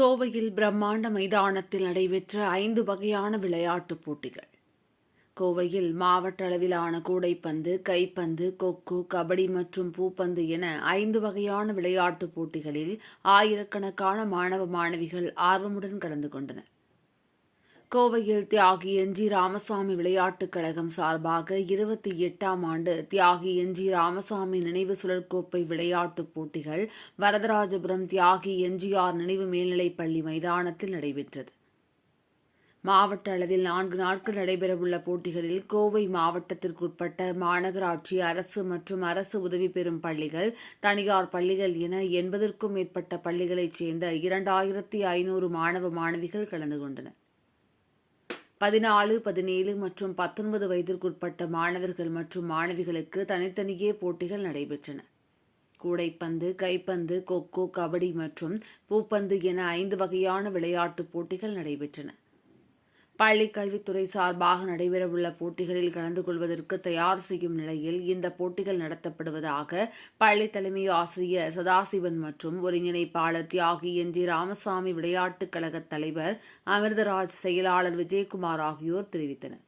கோவையில் பிரம்மாண்ட மைதானத்தில் நடைபெற்ற ஐந்து வகையான விளையாட்டுப் போட்டிகள். கோவையில் மாவட்ட அளவிலான கூடைப்பந்து கைப்பந்து கொக்கு கபடி மற்றும் பூப்பந்து என ஐந்து வகையான விளையாட்டுப் போட்டிகளில் ஆயிரக்கணக்கான மாணவ மாணவிகள் ஆர்வமுடன் கலந்து கொண்டனர். கோவையில் தியாகி என்ஜி ராமசாமி விளையாட்டுக் கழகம் சார்பாக இருபத்தி எட்டாம் ஆண்டு தியாகி என்ஜி ராமசாமி நினைவு சுழற்கோப்பை விளையாட்டுப் போட்டிகள் வரதராஜபுரம் தியாகி எம்ஜிஆர் நினைவு மேல்நிலைப் பள்ளி மைதானத்தில் நடைபெற்றது. மாவட்ட அளவில் நான்கு நாட்கள் நடைபெறவுள்ள போட்டிகளில் கோவை மாவட்டத்திற்குட்பட்ட மாநகராட்சி அரசு மற்றும் அரசு உதவி பெறும் பள்ளிகள் தனியார் பள்ளிகள் என எண்பதற்கும் மேற்பட்ட பள்ளிகளைச் சேர்ந்த இரண்டாயிரத்தி ஐநூறு மாணவ மாணவிகள் கலந்து கொண்டனர். பதினாலு பதினேழு மற்றும் பத்தொன்பது வயதிற்குட்பட்ட மாணவர்கள் மற்றும் மாணவிகளுக்கு தனித்தனியே போட்டிகள் நடைபெற்றன. கூடைப்பந்து கைப்பந்து கொக்கோ கபடி மற்றும் பூப்பந்து என ஐந்து வகையான விளையாட்டுப் போட்டிகள் நடைபெற்றன. பள்ளிக்கல்வித்துறை சார்பாக நடைபெறவுள்ள போட்டிகளில் கலந்து கொள்வதற்கு தயார் செய்யும் நிலையில் இந்த போட்டிகள் நடத்தப்படுவதாக பள்ளி தலைமை ஆசிரியர் சதாசிவன் மற்றும் ஒருங்கிணைப்பாளர் தியாகி என் ஜி ராமசாமி விளையாட்டுக் கழக தலைவர் அமிர்தராஜ் செயலாளர் விஜயகுமார் ஆகியோர் தெரிவித்தனர்.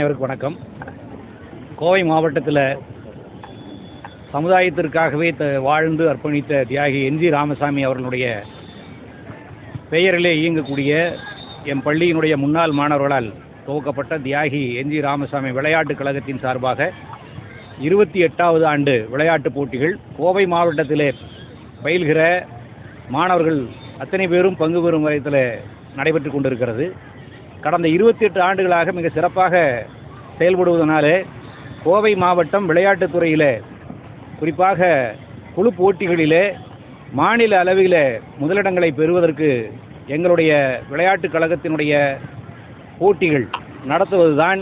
அனைவருக்கும் வணக்கம். கோவை மாவட்டத்தில் சமுதாயத்திற்காகவே த வாழ்ந்து அர்ப்பணித்த தியாகி என்ஜி ராமசாமி அவர்களுடைய பெயரிலே இயங்கக்கூடிய என் பள்ளியினுடைய முன்னாள் மாணவர்களால் துவக்கப்பட்ட தியாகி என் ஜி ராமசாமி விளையாட்டுக் கழகத்தின் சார்பாக இருபத்தி எட்டாவது ஆண்டு விளையாட்டுப் போட்டிகள் கோவை மாவட்டத்திலே பயில்கிற மாணவர்கள் அத்தனை பேரும் பங்கு பெறும் வயத்தில் நடைபெற்று கொண்டிருக்கிறது. கடந்த இருபத்தி எட்டு ஆண்டுகளாக மிக சிறப்பாக செயல்படுவதனாலே கோவை மாவட்டம் விளையாட்டுத்துறையில் குறிப்பாக குழு போட்டிகளிலே மாநில அளவில் முதலிடங்களை பெறுவதற்கு எங்களுடைய விளையாட்டுக் கழகத்தினுடைய போட்டிகள் நடத்துவதுதான்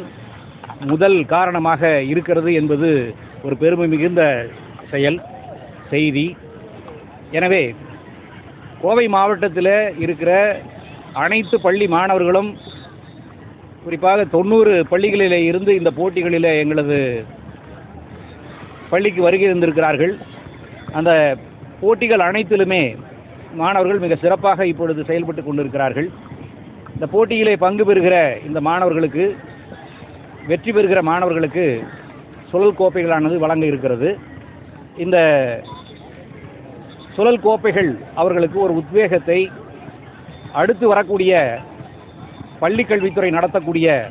முதல் காரணமாக இருக்கிறது என்பது ஒரு பெருமை மிகுந்த செயல் செய்தி. எனவே கோவை மாவட்டத்தில் இருக்கிற அனைத்து பள்ளி மாணவர்களும் குறிப்பாக தொண்ணூறு பள்ளிகளிலே இருந்து இந்த போட்டிகளில் எங்களது பள்ளிக்கு வருகை இருந்திருக்கிறார்கள் அந்த போட்டிகள் அனைத்திலுமே மாணவர்கள் மிக சிறப்பாக இப்பொழுது செயல்பட்டு கொண்டிருக்கிறார்கள். இந்த போட்டியிலே பங்கு பெறுகிற இந்த மாணவர்களுக்கு வெற்றி பெறுகிற மாணவர்களுக்கு சுழல் கோப்பைகளானது வழங்க இருக்கிறது. இந்த சுழல் கோப்பைகள் அவர்களுக்கு ஒரு உத்வேகத்தை அடுத்து வரக்கூடிய பள்ளிக்கல்வித்துறை நடத்தக்கூடிய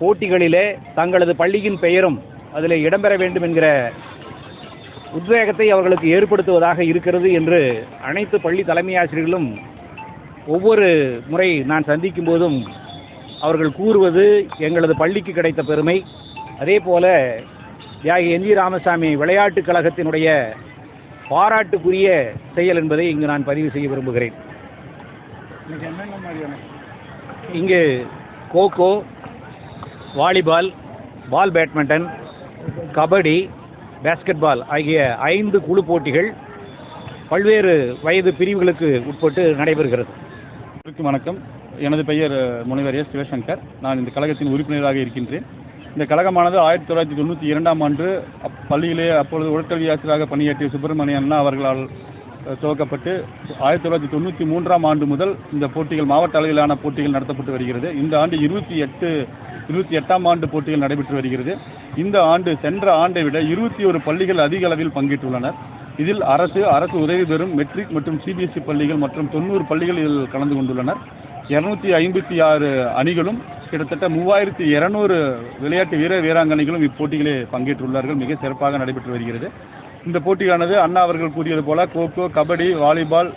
போட்டிகளிலே தங்களது பள்ளியின் பெயரும் அதில் இடம்பெற வேண்டும் என்கிற உத்வேகத்தை அவர்களுக்கு ஏற்படுத்துவதாக இருக்கிறது என்று அனைத்து பள்ளி தலைமை ஆசிரியர்களும் ஒவ்வொரு முறை நான் சந்திக்கும் போதும் அவர்கள் கூறுவது எங்களது பள்ளிக்கு கிடைத்த பெருமை. அதே போல தியாகி என் ஜி ராமசாமி விளையாட்டுக் கழகத்தினுடைய பாராட்டுக்குரிய செயல் என்பதை இங்கு நான் பதிவு செய்ய விரும்புகிறேன். என்னென்ன மாதிரியான இங்கு kho-kho volleyball ball badminton kabaddi basketball ஆகிய ஐந்து குழு போட்டிகள் பல்வேறு வயது பிரிவுகளுக்கு உட்பட்டு நடைபெறுகிறது. வணக்கம். எனது பெயர் முனைவர் எஸ் சிவசங்கர். நான் இந்த கழகத்தின் உறுப்பினராக இருக்கின்றேன். இந்த கழகமானது ஆயிரத்தி தொள்ளாயிரத்தி தொண்ணூற்றி இரண்டாம் ஆண்டு அப் பள்ளியிலே அப்பொழுது உடற்கல்வி ஆசிரியராக பணியாற்றிய சுப்பிரமணியன் அண்ணா அவர்களால் துவக்கப்பட்டு ஆயிரத்தி தொள்ளாயிரத்தி தொண்ணூற்றி மூன்றாம் ஆண்டு முதல் இந்த போட்டிகள் மாவட்ட அளவிலான போட்டிகள் நடத்தப்பட்டு வருகிறது. இந்த ஆண்டு இருபத்தி எட்டு இருபத்தி எட்டாம் ஆண்டு போட்டிகள் நடைபெற்று வருகிறது. இந்த ஆண்டு சென்ற ஆண்டை விட இருபத்தி ஒரு பள்ளிகள் அதிக அளவில் பங்கேற்றுள்ளனர். இதில் அரசு அரசு உதவி பெறும் மெட்ரிக் மற்றும் சிபிஎஸ்இ பள்ளிகள் மற்றும் தொண்ணூறு பள்ளிகள் இதில் கலந்து கொண்டுள்ளனர். இருநூத்தி ஐம்பத்தி ஆறு அணிகளும் கிட்டத்தட்ட மூவாயிரத்தி இருநூறு விளையாட்டு வீர வீராங்கனைகளும் இப்போட்டிகளில் பங்கேற்றுள்ளார்கள். மிக சிறப்பாக நடைபெற்று வருகிறது. இந்த போட்டியானது அண்ணா அவர்கள் கூறியது போல kho-kho kabaddi volleyball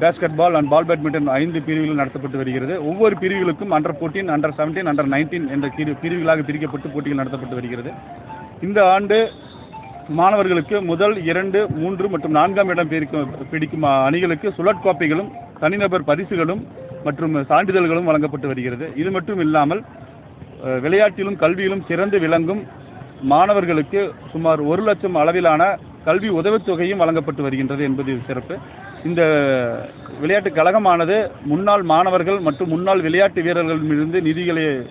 basketball and ball badminton ஐந்து பிரிவுகள் நடத்தப்பட்டு வருகிறது. ஒவ்வொரு பிரிவுகளுக்கும் அண்டர் 14 அண்டர் 17 அண்டர் 19 என்ற பிரி- பிரிவுகளாக பிரிக்கப்பட்டு போட்டிகள் நடத்தப்பட்டு வருகிறது. இந்த ஆண்டு மாணவர்களுக்கு முதல் இரண்டு மூன்று மற்றும் நான்காம் இடம் பிடிக்கும் பிடிக்கும் அணிகளுக்கு சுழற்கோப்பைகளும் தனிநபர் பரிசுகளும் மற்றும் சான்றிதழ்களும் வழங்கப்பட்டு வருகிறது. இது மட்டும் இல்லாமல் விளையாட்டிலும் கல்வியிலும் சிறந்து விளங்கும் மாணவர்களுக்கு சுமார் ஒரு லட்சம் அளவிலான கல்வி உதவித்தொகையும் வழங்கப்பட்டு வருகின்றது என்பது சிறப்பு. இந்த விளையாட்டுக் கழகமானது முன்னாள் மாணவர்கள் மற்றும் முன்னாள் விளையாட்டு வீரர்களிடமிருந்து நிதிகளை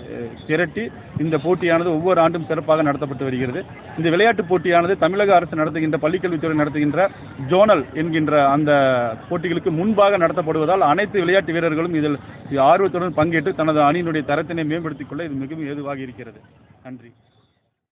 திரட்டி இந்த போட்டியானது ஒவ்வொரு ஆண்டும் சிறப்பாக நடத்தப்பட்டு வருகிறது. இந்த விளையாட்டுப் போட்டியானது தமிழக அரசு நடத்துகின்ற பள்ளிக்கல்வித்துறை நடத்துகின்ற ஜோனல் என்கின்ற அந்த போட்டிகளுக்கு முன்பாக நடத்தப்படுவதால் அனைத்து விளையாட்டு வீரர்களும் இதில் ஆர்வத்துடன் பங்கேற்று தனது அணியினுடைய தரத்தினை மேம்படுத்திக் கொள்ள இது மிகவும் ஏதுவாக இருக்கிறது. நன்றி.